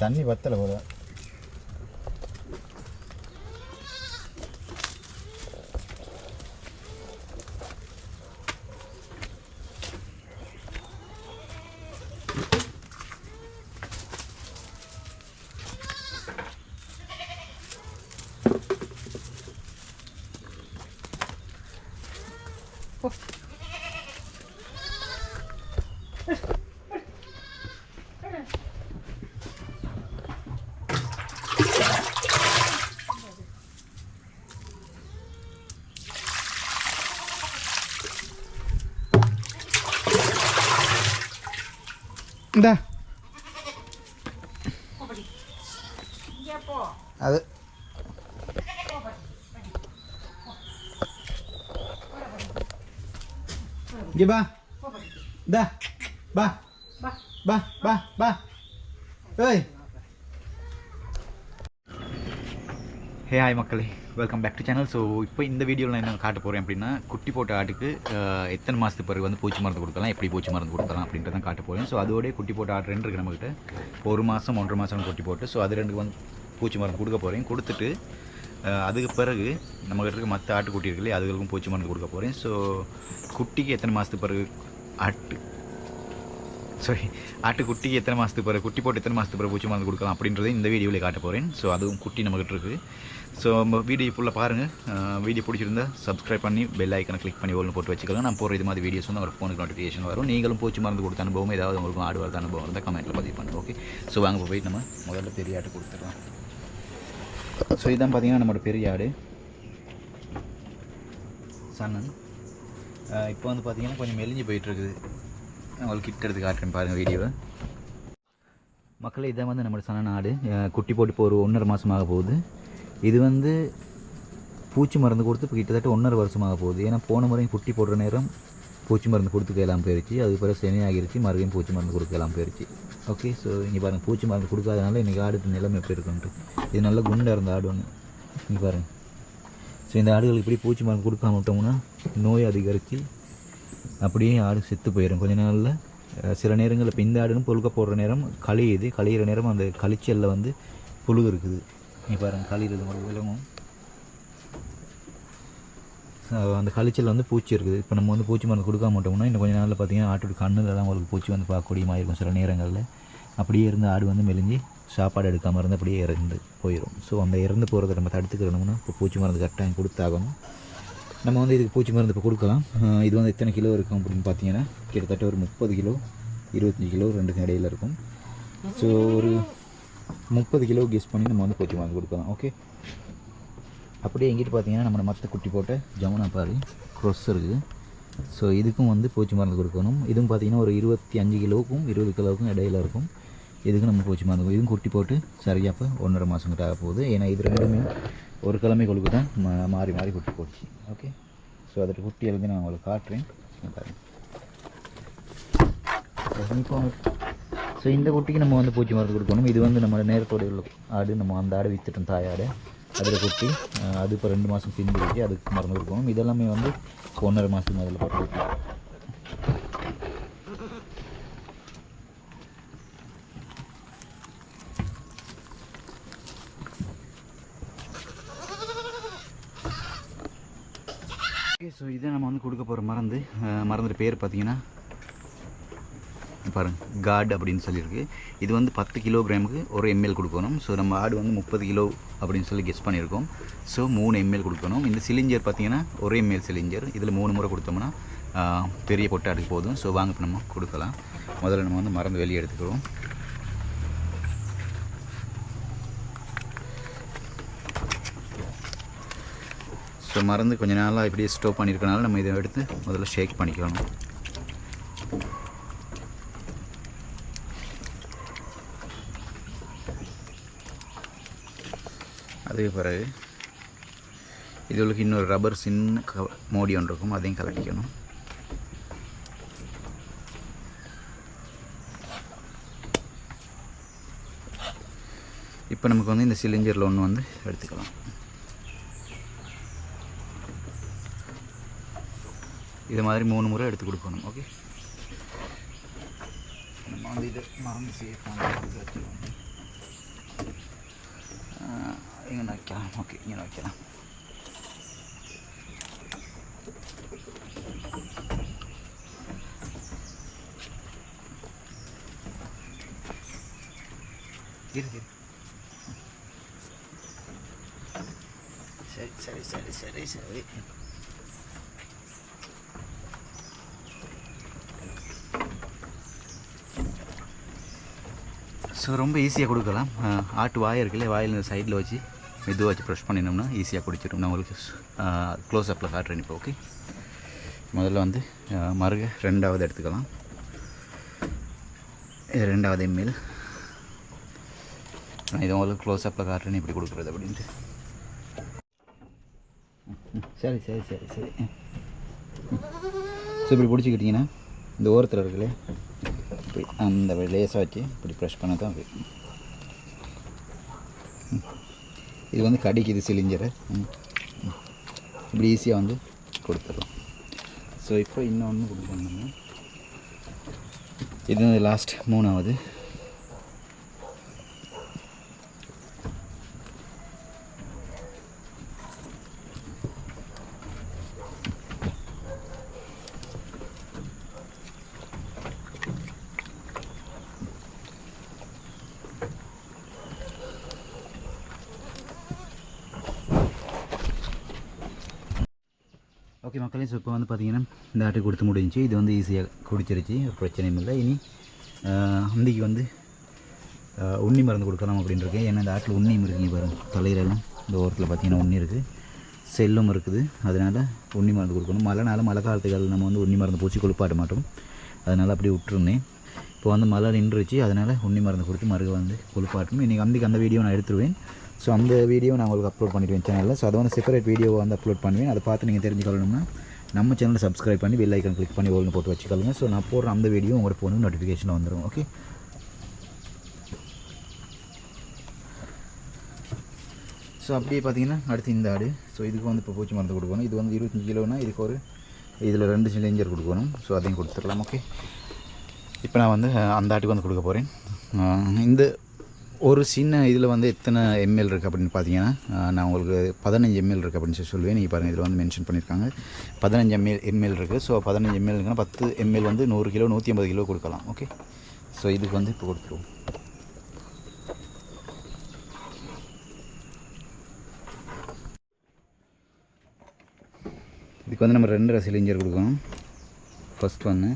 தண்ணி வத்தலை போல. இந்தா அது இங்கே பா இந்தா பா பா பா பா ஏய் ஹே ஹாய் மக்களே welcome back to channel so இப்போ இந்த வீடியோவில் என்ன காட்ட போகிறேன் அப்படின்னா குட்டி போட்ட ஆட்டுக்கு எத்தனை மாதத்துக்கு பிறகு வந்து பூச்சி மருந்து கொடுக்கலாம் எப்படி பூச்சி மருந்து கொடுக்கலாம் அப்படின்றத காட்ட போகிறேன் ஸோ அதோடய குட்டி போட்ட ஆடு ரெண்டு இருக்குது நம்மக்கிட்ட ஒரு மாதம் ஒன்றரை மாதம் குட்டி போட்டு ஸோ அது ரெண்டுக்கு வந்து பூச்சி மருந்து கொடுக்க போகிறேன் கொடுத்துட்டு அதுக்கு பிறகு நம்மகிட்ட இருக்க மற்ற ஆட்டுக்குட்டி இருக்குல்லையே அதுகளுக்கும் பூச்சி மருந்து கொடுக்க போகிறேன் ஸோ குட்டிக்கு எத்தனை மாதத்துக்கு பிறகு ஆட்டு சாரி ஆட்டுக்குட்டிக்கு எத்தனை மாதத்துக்கு பிறகு குட்டி போட்டு எத்தனை மாதத்துக்கு பிறகு பூச்சி மருந்து கொடுக்கலாம் அப்படின்றதை இந்த வீடியோவில் காட்ட போகிறேன் ஸோ அதுவும் குட்டி நம்மகிட்ட இருக்குது ஸோ நம்ம வீடியோ ஃபுல்லாக பாருங்கள் வீடியோ பிடிச்சிருந்தா சப்ஸ்கிரைப் பண்ணி பெல் ஐக்கனை கிளிக் பண்ணி ஒன்று போட்டு வச்சுக்கலாம் நான் போகிற இது மாதிரி வீடியோஸ் வந்து ஒரு ஃபோனுக்கு நோட்டிஃபிகேஷன் வரும். நீங்களும் பூச்சி மருந்து கொடுத்த அனுபவம் ஏதாவது உங்களுக்கு ஆடு வரது அனுபவம் இருந்தால் கமெண்ட்டில் பதிவு பண்ணுங்க ஓகே ஸோ வாங்க போய் போயிட்டு நம்ம முதல்ல பெரிய ஆட்டு கொடுத்துடலாம். ஸோ இதான் பார்த்தீங்கன்னா நம்மளோட பெரிய ஆடு. சன்னன். இப்போ வந்து பார்த்தீங்கன்னா கொஞ்சம் மெலிஞ்சு போயிட்டுருக்குது உங்களுக்கு கிட்ட எடுத்து காட்டுறேன் பாருங்கள் வீடியோவை மக்களே இதான் வந்து நம்மளோட சன நாடு. குட்டி போட்டு இப்போ ஒரு ஒன்றரை மாதமாக போகுது. இது வந்து பூச்சி மருந்து கொடுத்து இப்போ கிட்டத்தட்ட ஒன்றரை வருஷமாக போகுது. ஏன்னா போன முறையும் குட்டி போடுற நேரம் பூச்சி மருந்து கொடுத்துக்கலாம் போயிருச்சு. அது பிறகு சனியாகிருச்சு மறுபடியும் பூச்சி மருந்து கொடுக்கலாம் போயிருச்சு. ஓகே ஸோ இங்கே பாருங்கள் பூச்சி மருந்து கொடுக்காதனால இன்றைக்கி ஆடு நிலைமை எப்படி இருக்குன்ட்டு. இது நல்லா குண்டாக இருந்த ஆடு ஒன்று இங்கே பாருங்கள் ஸோ இந்த ஆடுகளுக்கு இப்படி பூச்சி மருந்து கொடுக்காம விட்டோம்னா நோய் அதிகரித்து அப்படியே ஆடு செத்து போயிடும் கொஞ்ச நாளில் சில நேரங்களில் இப்போ இந்த ஆடுன்னு புழுக்க போடுற நேரம் கழியுது. கழியிற நேரம் அந்த கழிச்சலில் வந்து புழு இருக்குது நீ பாருங்க கழியிறது ஒரு விலங்கும் அந்த கழிச்சல் வந்து பூச்சி இருக்குது. இப்போ நம்ம வந்து பூச்சி மருந்து கொடுக்க மாட்டோம்னா இன்னும் கொஞ்ச நாளில் பார்த்தீங்கன்னா ஆட்டோட கண்ணில் தான் உங்களுக்கு பூச்சி வந்து பார்க்கக்கூடியமாக இருக்கும் சில நேரங்களில். அப்படியே இருந்து ஆடு வந்து மெலிஞ்சு சாப்பாடு எடுக்காமல் இருந்து அப்படியே இறந்து போயிடும் ஸோ அந்த இறந்து போகிறத நம்ம தடுத்துக்கணும்னா இப்போ பூச்சி மருந்து கரெக்டாக கொடுத்தாகணும். நம்ம வந்து இதுக்கு பூச்சி மருந்து இப்போ கொடுக்கலாம். இது வந்து எத்தனை கிலோ இருக்கும் அப்படின்னு பார்த்தீங்கன்னா கிட்டத்தட்ட ஒரு முப்பது கிலோ இருபத்தஞ்சி கிலோ ரெண்டுக்கும் இடையில இருக்கும். ஸோ ஒரு முப்பது கிலோ கெஸ் பண்ணி நம்ம வந்து பூச்சி மருந்து கொடுக்கலாம் ஓகே அப்படியே எங்கிட்டு பார்த்தீங்கன்னா நம்ம மற்ற குட்டி போட்ட ஜமுனா பாரு க்ரொஸ் இருக்குது ஸோ இதுக்கும் வந்து பூச்சி மருந்து கொடுக்கணும். இதுவும் பார்த்தீங்கன்னா ஒரு இருபத்தி அஞ்சு கிலோவுக்கும் இருபது கிலோவுக்கும் இடையில இருக்கும். இதுக்கு நம்ம பூச்சி மருந்து இதுவும் குட்டி போட்டு சரியாக இப்போ ஒன்றரை மாதம் கிட்ட ஆக போகுது. ஏன்னா இது ரெண்டுமே ஒரு கிழமை கொழுக்கு தான். மா- மாறி மாறி குட்டி போச்சு ஓகே ஸோ அதோட குட்டி எழுதி நான் உங்களுக்கு காட்டுறேன். இப்போ ஸோ இந்த குட்டிக்கு நம்ம வந்து பூச்சி மருந்து கொடுக்கணும். இது வந்து நம்ம நேரத்தோட உள்ள ஆடு நம்ம அந்த ஆடு வித்துட்டோம் தாயாடு அதில் குட்டி அது இப்போ ரெண்டு மாதம் பின்பு அதுக்கு மருந்து கொடுக்கணும். இதெல்லாமே வந்து ஒன்றரை மாதத்துக்கு முதல்ல போட்டு குட்டி ஓகே ஸோ இதை நம்ம வந்து கொடுக்க பேர் பார்த்தீங்கன்னா பாருங்க காட் அப்படின்னு சொல்லியிருக்கு. இது வந்து பத்து கிலோகிராமுக்கு ஒரு எம்எல் கொடுக்கணும். ஸோ நம்ம ஆடு வந்து முப்பது கிலோ அப்படின்னு சொல்லி கெஸ் பண்ணியிருக்கோம். ஸோ மூணு எம்எல் கொடுக்கணும். இந்த சிலிஞ்சர் பார்த்தீங்கன்னா ஒரு எம்எல் சிலிஞ்சர் இதில் மூணு முறை கொடுத்தோம்னா பெரிய பெரிய பொட்டாடுக்கு போதும். ஸோ வாங்க இப்போ நம்ம கொடுக்கலாம். முதல்ல நம்ம வந்து மறந்து வெளியே எடுத்துக்கிறோம். இப்போ மருந்து கொஞ்ச நாளாக இப்படியே ஸ்டோவ் பண்ணியிருக்கனால நம்ம இதை எடுத்து முதல்ல ஷேக் பண்ணிக்கணும் அதுக்கு பிறகு இதுகளுக்கு இன்னொரு ரப்பர் சின்ன க மோடி ஒன்று இருக்கும் அதையும் கலட்டிக்கணும். இப்போ நமக்கு வந்து இந்த சிலிண்டரில் ஒன்று வந்து எடுத்துக்கலாம். இது மாதிரி மூணு முறை எடுத்து கொடுக்கணும் ஓகே நம்ம வந்து இது மறந்து சேஃப் இங்கே வைக்கலாம் ஓகே இங்கே வைக்கலாம் இருக்கு சரி சரி சரி சரி சரி ஸோ ரொம்ப ஈஸியாக கொடுக்கலாம். ஆட்டு வாய் இருக்குல்ல வாயில் சைடில் வச்சு மெதுவாக வச்சு ப்ரெஷ் பண்ணினோம்னா ஈஸியாக குடிச்சிடும் நான் உங்களுக்கு க்ளோஸ் அப்பில் காட்டுறேன் இப்போ ஓகே முதல்ல வந்து மருக ரெண்டாவது எடுத்துக்கலாம். இது ரெண்டாவது எம்எல். நான் இதை உங்களுக்கு க்ளோஸ் அப்பில் காட்டுறேன் இப்படி கொடுக்குறது அப்படின்ட்டு. சரி சரி சரி சரி. ஸோ இப்படி பிடிச்சிக்கிட்டிங்கன்னா இந்த ஓரத்தில் இருக்குல்ல இப்படி அந்த லேசாக வச்சு இப்படி ப்ரெஷ் பண்ண தான் அப்படி இது வந்து கடிக்குது சிலிஞ்சரை இப்படி ஈஸியாக வந்து கொடுத்துடலாம். ஸோ இப்போ இன்னொன்று கொடுக்கணும் இது வந்து லாஸ்ட் மூணாவது. ஓகே மக்களே ஸோ இப்போ வந்து பார்த்தீங்கன்னா இந்த ஆட்டை கொடுத்து முடிஞ்சு இது வந்து ஈஸியாக குடிச்சிருச்சு. ஒரு பிரச்சனையும் இல்லை. இனி அந்திக்கு வந்து உண்ணி மருந்து கொடுக்கலாம் அப்படின்னு இருக்கேன். ஏன்னா இந்த ஆட்டில் உண்ணியும் இருக்குங்க பாருங்கள் தலையிலலாம் இந்த ஓரத்தில் பார்த்தீங்கன்னா உண்ணி இருக்குது செல்லும் இருக்குது. அதனால் உண்ணி மருந்து கொடுக்கணும். மழைனால மழை காலத்துக்கு அது நம்ம வந்து உண்ணி மருந்து பூச்சி குளிப்பாட்ட மாட்டோம். அதனால் அப்படியே விட்டுருந்தேன். இப்போ வந்து மழை நின்றுச்சு. அதனால் உண்ணி மருந்து கொடுத்து மருக வந்து குளிப்பாட்டணும் இன்றைக்கி அந்திக்கு அந்த வீடியோ நான் எடுத்துருவேன். ஸோ அந்த வீடியோ நான் உங்களுக்கு அப்லோட் பண்ணிடுவேன் சேனலில் ஸோ அதை வந்து செப்பரேட் வீடியோவை வந்து அப்லோட் பண்ணுவேன். அதை பார்த்து நீங்கள் தெரிஞ்சுக்கணும்னா நம்ம சேனலை சப்ஸ்கிரைப் பண்ணி பெல் ஐக்கன் கிளிக் பண்ணி ஓல்னு போட்டு வச்சுக்கோங்க. ஸோ நான் போடுற அந்த வீடியோ உங்களோட ஃபோனுக்கு நோட்டிஃபிகேஷன் வந்துடும் ஓகே ஸோ அப்படியே பார்த்தீங்கன்னா அடுத்து இந்த ஆடு. ஸோ இதுக்கு வந்து இப்போ பூச்சி மருந்து கொடுக்கணும். இது வந்து இருபத்தஞ்சி கிலோனா இதுக்கு ஒரு இதில் ரெண்டு சிலிஞ்சர் கொடுக்கணும். ஸோ அதையும் கொடுத்துடலாம். ஓகே இப்போ நான் வந்து அந்த ஆட்டுக்கு வந்து கொடுக்க போகிறேன் இந்த ஒரு சின்ன இதில் வந்து எத்தனை எம்எல் இருக்குது அப்படின்னு பார்த்தீங்கன்னா நான் உங்களுக்கு பதினஞ்சு எம்எல் இருக்குது அப்படின்னு சொல்லி சொல்லுவேன். நீங்கள் பாருங்கள் இதில் வந்து மென்ஷன் பண்ணியிருக்காங்க பதினஞ்சு எம்எல் எம்எல் இருக்குது ஸோ பதினஞ்சு எம்எல் இருக்குன்னா பத்து எம்எல் வந்து நூறு கிலோ நூற்றி ஐம்பது கிலோ கொடுக்கலாம். ஓகே ஸோ இதுக்கு வந்து இப்போ கொடுத்துருவோம். இதுக்கு வந்து நம்ம ரெண்டரை சிலிஞ்சர் கொடுக்கணும். ஃபஸ்ட் ஒன்று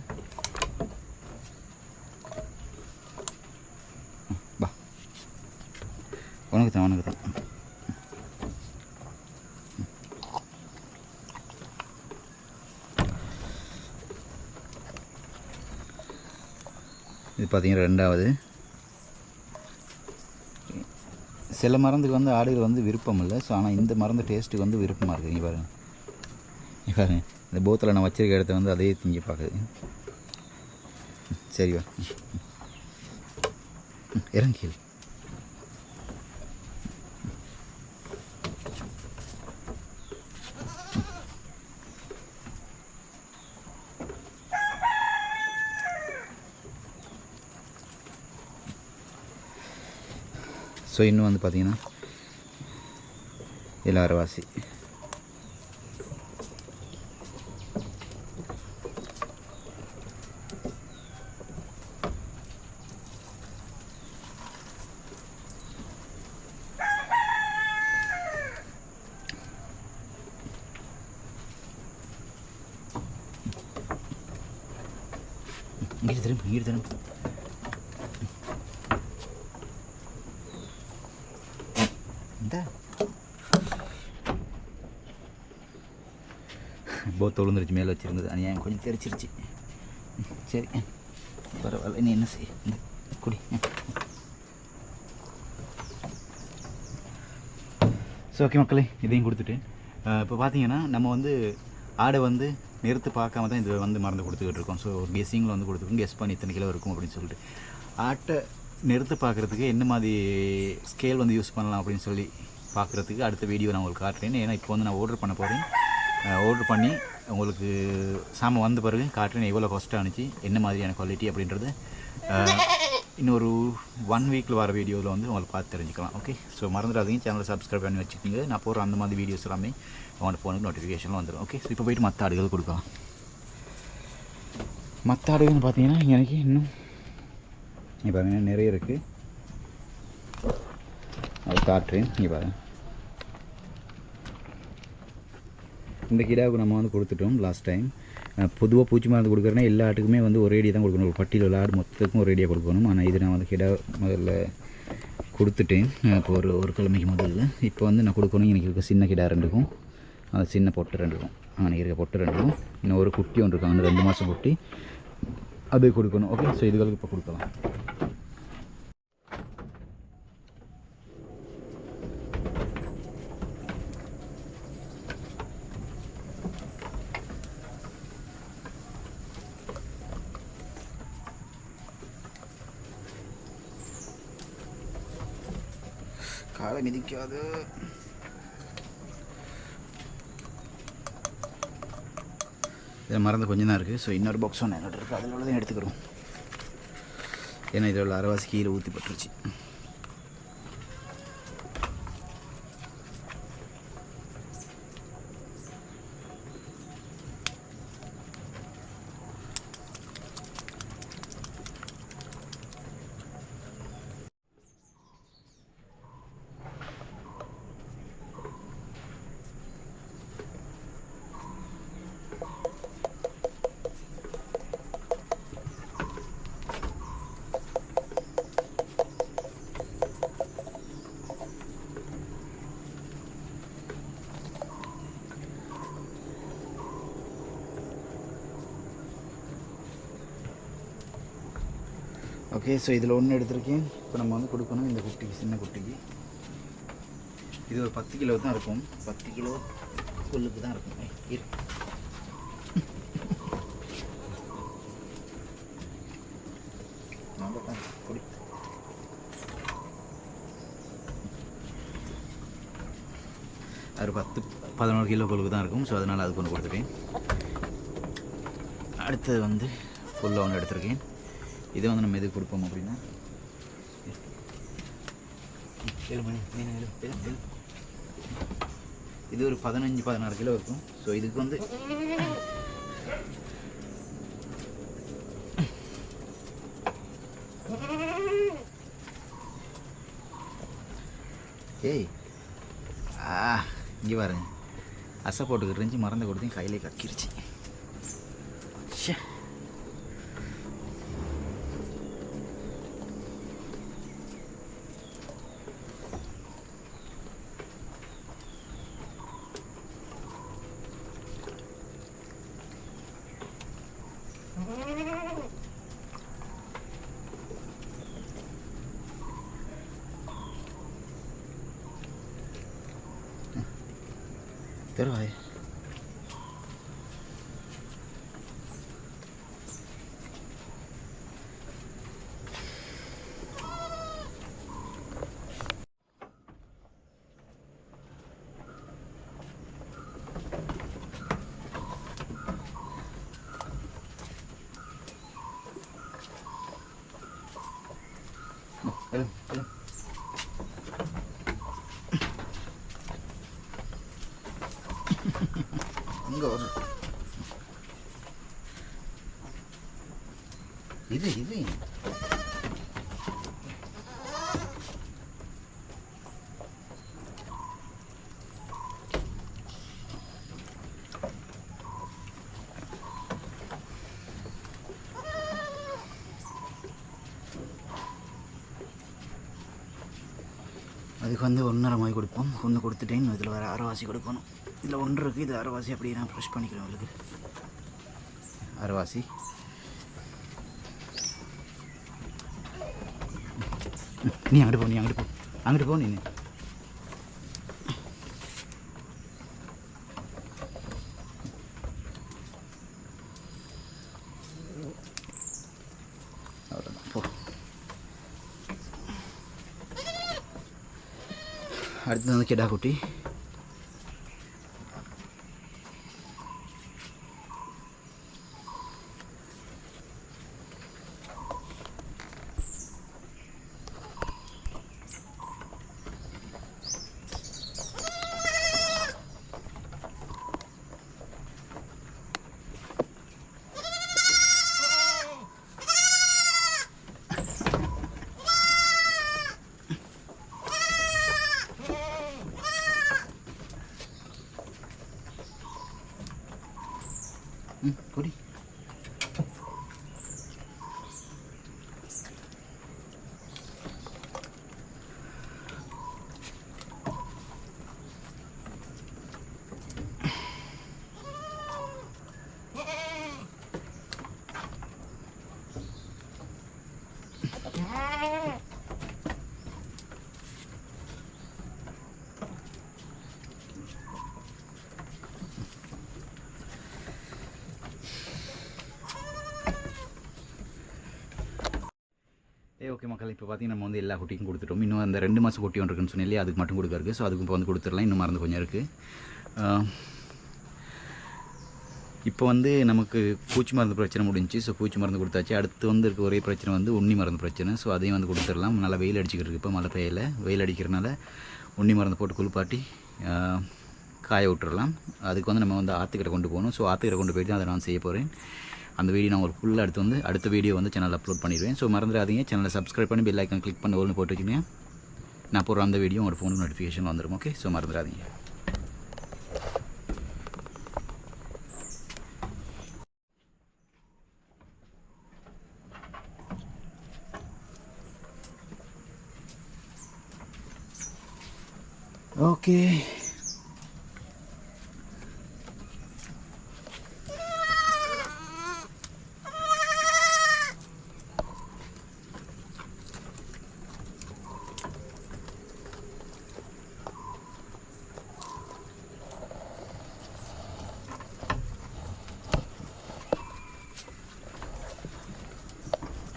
உனக்கு தான் உனக்கு தான். இது பார்த்தீங்கன்னா ரெண்டாவது. சில மருந்துக்கு வந்து ஆடுகள் வந்து விருப்பம் இல்லை. ஸோ ஆனால் இந்த மருந்து டேஸ்ட்டுக்கு வந்து விருப்பமாக இருக்குது நீங்கள் பாருங்கள் இங்க பாருங்கள் இந்த போத்தில் நான் வச்சிருக்க இடத்த வந்து அதே திங்கி பார்க்குது. சரிவா இறங்கியல் ஸோ இன்னும் வந்து பார்த்திங்கன்னா இலாரவாசி இங்கே திரும்ப இங்கே திரும்ப இந்த போத்து விழுந்துருச்சு மேலே வச்சுருந்தது. அநியாயம் கொஞ்சம் தெரிச்சிருச்சு. சரி பரவாயில்ல நீ என்ன செய்ய இந்த குடி. ஸோ ஓகே மக்களே இதையும் கொடுத்துட்டு இப்போ பார்த்தீங்கன்னா நம்ம வந்து ஆடை வந்து நிறுத்து பார்க்காம தான் இது வந்து மருந்து கொடுத்துக்கிட்டு இருக்கோம். ஸோ ஒரு கெஸ்ஸிங்கில் வந்து கொடுத்துருக்கோம். கெஸ் பண்ணி இத்தனை கிலோ இருக்கும் அப்படின்னு சொல்லிட்டு. ஆட்டை நிறுத்து பார்க்குறதுக்கு என்ன மாதிரி ஸ்கேல் வந்து யூஸ் பண்ணலாம் அப்படின்னு சொல்லி பார்க்குறதுக்கு அடுத்த வீடியோ நான் உங்களுக்கு காட்டுறேன். ஏன்னா இப்போ வந்து நான் ஆர்டர் பண்ண போகிறேன் ஆர்டர் பண்ணி உங்களுக்கு சாமான் வந்த பிறகு காட்டுறேன் எவ்வளோ காஸ்ட்டாக ஆணுச்சு என்ன மாதிரியான குவாலிட்டி அப்படின்றது. இன்னொரு ஒன் வீக்கில் வர வீடியோவில் வந்து உங்களுக்கு பார்த்து தெரிஞ்சுக்கலாம். ஓகே ஸோ மறந்துடாதீங்க. சேனலை சப்ஸ்கிரைப் பண்ணி வச்சுக்கோங்க. நான் போகிற அந்த மாதிரி வீடியோஸ் எல்லாமே உங்களோட ஃபோனுக்கு நோட்டிஃபிகேஷனில் வந்துடும் ஓகே ஸோ இப்போ போயிட்டு மற்ற ஆடுகள் கொடுக்கலாம். மற்ற ஆடுகள்னு பார்த்தீங்கன்னா எனக்கு இன்னும் இப்போ பாருங்க நிறைய இருக்குது அது காட்டுறேன். இங்கே பாருங்கள் இந்த கிடாவுக்கு நம்ம வந்து கொடுத்துட்டோம் லாஸ்ட் டைம் பொதுவாக பூச்சி மருந்து கொடுக்குறேன்னா எல்லா ஆட்டுக்குமே வந்து ஒரே அடியாக தான் கொடுக்கணும். ஒரு பட்டியில் உள்ள ஆடு மொத்தத்துக்கும் ஒரு அடியாக கொடுக்கணும். ஆனால் இது நான் வந்து கிடா முதல்ல கொடுத்துட்டேன். இப்போ ஒரு ஒரு கிழமைக்கு முதல்ல. இப்போ வந்து நான் கொடுக்கணும். எனக்கு இருக்க சின்ன கிடா ரெண்டுக்கும் அந்த சின்ன பொட்டு ரெண்டுக்கும் அங்கே இருக்க பொட்டு ரெண்டுக்கும் இன்னும் ஒரு குட்டி ஒன்று இருக்கும். ரெண்டு மாதம் குட்டி. அது கொடுக்கணும். ஓகே ஸோ இதுகளுக்கு இப்போ கொடுக்கலாம் காலை மிதிக்காது. இதில் மறந்து கொஞ்சம் தான் இருக்குது ஸோ இன்னொரு பாக்ஸ் ஒன்று என்னோட இருக்குது அதில் உள்ளதையும் எடுத்துக்கிறோம். ஏன்னா இதில் உள்ள அரைவாசி கீழே ஊற்றி பட்டுருச்சு ஓகே ஸோ இதில் ஒன்று எடுத்திருக்கேன். இப்போ நம்ம வந்து கொடுக்கணும் இந்த குட்டிக்கு சின்ன குட்டிக்கு. இது ஒரு பத்து கிலோ தான் இருக்கும். பத்து கிலோ கொல்லுக்கு தான் இருக்கும். இரு. குடி. அது பத்து பதினோரு கிலோ கொழுக்கு தான் இருக்கும். ஸோ அதனால் அதுக்கு ஒன்று கொடுத்துட்டேன். அடுத்தது வந்து புல்ல ஒன்று எடுத்திருக்கேன். இதை வந்து நம்ம எதுக்கு கொடுப்போம் அப்படின்னா? இது ஒரு பதினஞ்சு பதினாறு கிலோ இருக்கும். ஸோ இதுக்கு வந்து ஏய் ஆ இங்கே பாருங்க. அசை போட்டுக்கிட்டு இருந்துச்சு மறந்து கொடுத்தேன் கையிலே கக்கிருச்சு. तर आहे இது இது. அதுக்கு வந்து ஒன்றரை மாதிரி கொடுப்போம். ஒன்று கொடுத்துட்டேன். இதில் வேறு அரைவாசி கொடுக்கணும். இதில் ஒன்று இருக்குது இது அரைவாசி அப்படியே நான் ஃப்ரெஷ் பண்ணிக்கிறேன் உங்களுக்கு. அரைவாசி. நீ அங்கிட்டு போ நீ அங்கிட்டு போ அங்கிட்டு போ நீ அவ்வளோதான் போ அடுத்து வந்து கிடா குட்டி ஓகே மக்கள் இப்போ பார்த்தீங்கன்னா நம்ம வந்து எல்லா குட்டிக்கும் கொடுத்துட்டோம். இன்னும் அந்த ரெண்டு மாதம் குட்டி ஒன்று இருக்குன்னு அதுக்கு மட்டும் கொடுக்க இருக்குது ஸோ அதுக்கு இப்போ வந்து கொடுத்துடலாம். இன்னும் மருந்து கொஞ்சம் இருக்குது இப்போ வந்து நமக்கு பூச்சி மருந்து பிரச்சனை முடிஞ்சுச்சு. ஸோ பூச்சி மருந்து கொடுத்தாச்சு. அடுத்து வந்து இருக்க ஒரே பிரச்சனை வந்து உண்ணி மருந்து பிரச்சனை. ஸோ அதையும் வந்து கொடுத்துடலாம். நல்லா வெயில் அடிச்சுக்கிட்டு இருக்கு இப்போ மழை பெய்யல. வெயில் அடிக்கிறனால உண்ணி மருந்து போட்டு குளிப்பாட்டி காய விட்டுறலாம் அதுக்கு வந்து நம்ம வந்து ஆற்றுக்கிட்ட கொண்டு போகணும். ஸோ ஆற்றுக்கிட்ட கொண்டு போயிட்டு தான் அதை நான் செய்ய போகிறேன் அந்த வீடியோ நான் உங்களுக்கு ஃபுல்லாக எடுத்து வந்து அடுத்த வீடியோ வந்து சேனலில் அப்லோட் பண்ணிடுவேன். ஸோ மறந்துடாதீங்க. சேனலை சப்ஸ்கிரைப் பண்ணி பெல் ஐக்கன் கிளிக் பண்ண ஒன்று போட்டு வச்சுக்கோங்க. நான் போடுற அந்த வீடியோ உங்களோட ஃபோனுக்கு நோட்டிஃபிகேஷன் வந்துடும் ஓகே ஸோ மறந்துடாதீங்க. ஓகே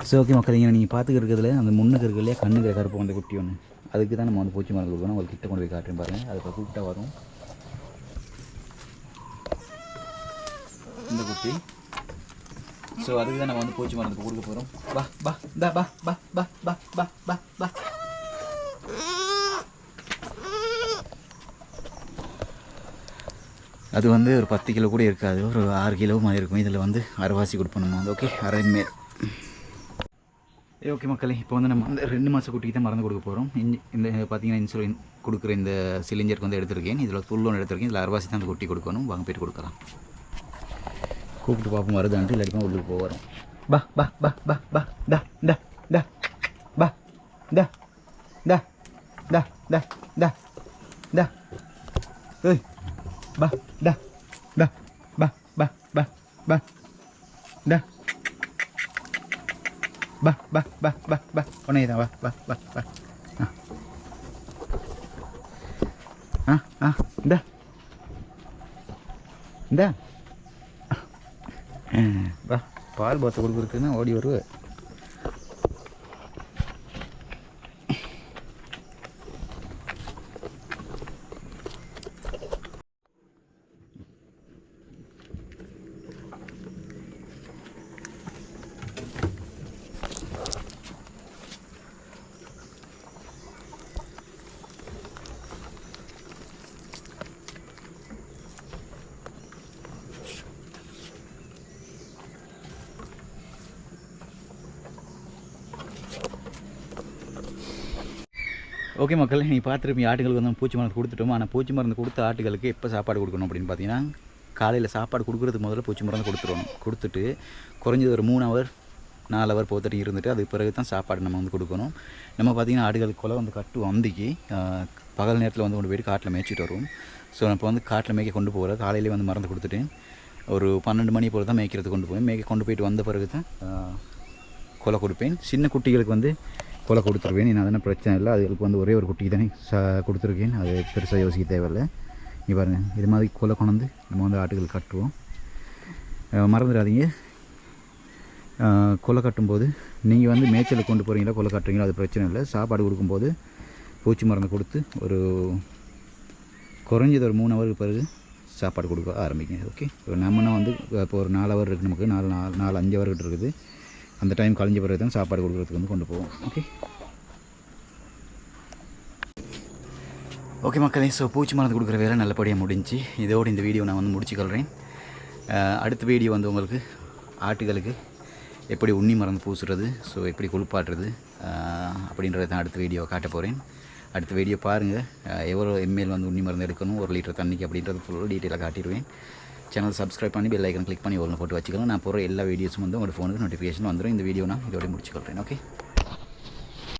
ஸோ ஓகே மக்கள் இங்கே நீங்கள் பார்த்துக்கிட்டு இருக்கிறதுல அந்த முன்னுக்கு இருக்கிறதுல கண்ணுக்கு கருப்பு அந்த குட்டி ஒன்று அதுக்கு தான் நம்ம வந்து பூச்சி மருந்து கொடுக்கணும். உங்களுக்கு கிட்ட கொண்டு போய் காட்டுறேன் பாருங்கள் அது இப்போ கூப்பிட்டா வரும். இந்த குட்டி. ஸோ அதுக்கு தான் நம்ம வந்து பூச்சி மருந்து கொடுக்க போகிறோம் பா பா பா பா பா பா பா பா பா அது வந்து ஒரு பத்து கிலோ கூட இருக்காது. ஒரு ஆறு கிலோ மாதிரி இருக்கும். இதில் வந்து அரைவாசி கொடுப்போம் நம்ம வந்து. ஓகே அரை மேல் ஓகே மக்களே இப்போ வந்து நம்ம அந்த ரெண்டு மாதம் குட்டிக்கு தான் மருந்து கொடுக்க போகிறோம் இந்த பார்த்தீங்கன்னா இன்சுலின் கொடுக்குற இந்த சிலிண்டருக்கு வந்து எடுத்திருக்கேன். இதில் துள்ளோன்னு எடுத்திருக்கேன். இதில் அரைவாசி தான் அந்த குட்டி கொடுக்கணும். வாங்க போயிட்டு கொடுக்கலாம். கூப்பிட்டு பார்ப்போம் வருதான்ட்டு. இல்லாட்டி உள்ளுக்கு போகிறோம் பா பா பா பா பா டா டா டா. பா டா டா டா டா டா டா. ஏய் பா டா டா பா பா பா பா டா. பா பா பா பா பா உடனே தான் வா வா வா பா ஆ ஆ ஆ இந்தா இந்தா வா பால் பாத்தை கொடுக்குறதுக்குன்னா ஓடி வருவேன் ஓகே மக்கள் நீ பார்த்துருப்பீங்க ஆட்டுகளுக்கு வந்து பூச்சி மருந்து கொடுத்துட்டோம். ஆனால் பூச்சி மருந்து கொடுத்த ஆட்டுகளுக்கு எப்போ சாப்பாடு கொடுக்கணும் அப்படின்னு பார்த்தீங்கன்னா காலையில் சாப்பாடு கொடுக்குறதுக்கு முதல்ல பூச்சி மருந்து கொடுத்துருவோம் கொடுத்துட்டு குறைஞ்சது ஒரு மூணு ஹவர் நாலு ஹவர் போத்துட்டு இருந்துட்டு அதுக்கு பிறகு தான் சாப்பாடு நம்ம வந்து கொடுக்கணும். நம்ம பார்த்திங்கன்னா ஆடுகள் குலை வந்து கட்டுவோம் வந்திக்கு பகல் நேரத்தில் வந்து கொண்டு போயிட்டு காட்டில் மேய்ச்சிட்டு வருவோம். ஸோ இப்போ வந்து காட்டில் மேய்க்க கொண்டு போகிற காலையிலே வந்து மருந்து கொடுத்துட்டு ஒரு பன்னெண்டு மணி போல் தான் மேய்க்கிறது கொண்டு போவேன். மேய்க்க கொண்டு போயிட்டு வந்த பிறகு தான் குலை கொலை கொடுப்பேன். சின்ன குட்டிகளுக்கு வந்து போல் கொடுத்துருவேன். நான் அதனால் பிரச்சனை இல்லை. அதுகளுக்கு வந்து ஒரே ஒரு குட்டிக்கு தானே சா கொடுத்துருக்கேன். அது பெருசாக யோசிக்க தேவையில்லை. நீ பாருங்கள் இது மாதிரி கொலை கொண்டு நம்ம வந்து ஆட்டுகள் கட்டுவோம். மறந்துடாதீங்க. கொலை கட்டும்போது நீங்கள் வந்து மேய்ச்சலுக்கு கொண்டு போகிறீங்களா கொலை கட்டுறீங்களா? அது பிரச்சனை இல்லை. சாப்பாடு கொடுக்கும்போது பூச்சி மருந்து கொடுத்து ஒரு குறைஞ்சது ஒரு மூணு ஹவருக்கு பிறகு சாப்பாடு கொடுக்க ஆரம்பிங்க. ஓகே இப்போ நம்மனா வந்து இப்போ ஒரு நாலு ஹவர் இருக்குது நமக்கு. நாலு நாலு நாலு அஞ்சு அவர்கிட்ட இருக்குது. அந்த டைம் கழிஞ்ச பிறகு தான் சாப்பாடு கொடுக்குறதுக்கு வந்து கொண்டு போவோம். ஓகே ஓகே மக்களே ஸோ பூச்சி மருந்து கொடுக்குற வேலை நல்லபடியாக முடிஞ்சு. இதோடு இந்த வீடியோ நான் வந்து முடிச்சுக்கொள்கிறேன் அடுத்த வீடியோ வந்து உங்களுக்கு ஆட்டுகளுக்கு எப்படி உண்ணி மருந்து பூசுறது ஸோ எப்படி குளிப்பாட்டுறது அப்படின்றத தான் அடுத்த வீடியோ காட்ட போகிறேன் அடுத்த வீடியோ பாருங்கள் எவ்வளோ எம்எல் வந்து உண்ணி மருந்து எடுக்கணும் ஒரு லிட்டர் தண்ணிக்கு அப்படின்றது ஃபுல்லாக டீட்டெயிலாக காட்டிடுவேன். சேனல் சப்ஸ்கிரைப் பண்ணி பெல் ஐக்கன் கிளிக் பண்ணி ஒன்று போட்டு வச்சுக்கலாம் நான் போகிற எல்லா வீடியோஸும் வந்து உங்களோட ஃபோனுக்கு நோட்டிஃபிகேஷன் வந்துடும் இந்த வீடியோ நான் இதோட முடிச்சுக்கொள்கிறேன் ஓகே